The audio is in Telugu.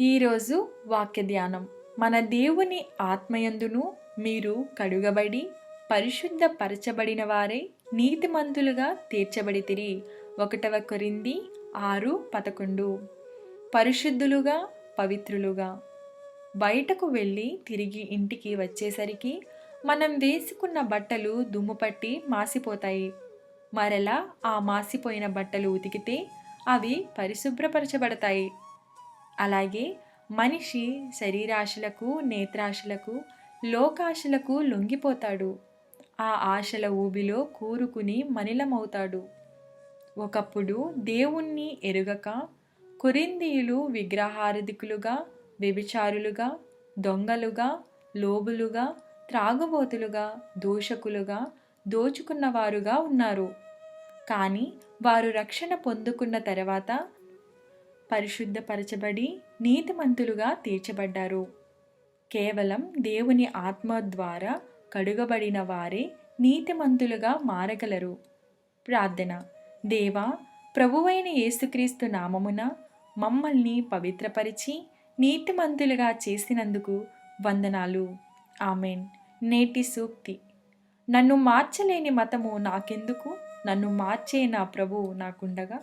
ఈరోజు వాక్య ధ్యానం మన దేవుని ఆత్మయందును మీరు కడుగబడి పరిశుద్ధ పరచబడిన వారే నీతిమంతులుగా తీర్చబడితిరి. ఒకటవ కొరింది ఆరు పదకొండు. పరిశుద్ధులుగా పవిత్రులుగా. బయటకు వెళ్ళి తిరిగి ఇంటికి వచ్చేసరికి మనం వేసుకున్న బట్టలు దుమ్ము పట్టి మాసిపోతాయి. మరలా ఆ మాసిపోయిన బట్టలు ఉతికితే అవి పరిశుభ్రపరచబడతాయి. అలాగే మనిషి శరీరాశలకు నేత్రాశలకు లోకాశలకు లొంగిపోతాడు. ఆ ఆశల ఊబిలో కూరుకుని మనిలమవుతాడు ఒకప్పుడు దేవుణ్ణి ఎరుగక కొరిందీయులు విగ్రహారధికులుగా వ్యభిచారులుగా దొంగలుగా లోబులుగా త్రాగుబోతులుగా దూషకులుగా దోచుకున్నవారుగా ఉన్నారు. కానీ వారు రక్షణ పొందుకున్న తర్వాత పరిశుద్ధపరచబడి నీతిమంతులుగా తీర్చబడ్డారు. కేవలం దేవుని ఆత్మ ద్వారా కడుగబడిన వారే నీతిమంతులుగా మారగలరు. ప్రార్థన. దేవా ప్రభువైన యేసుక్రీస్తు నామమున మమ్మల్ని పవిత్రపరిచి నీతిమంతులుగా చేసినందుకు వందనాలు. ఆమెన్. నేటి సూక్తి. నన్ను మార్చలేని మతము నాకెందుకు? నన్ను మార్చే నా ప్రభువు నాకుండగా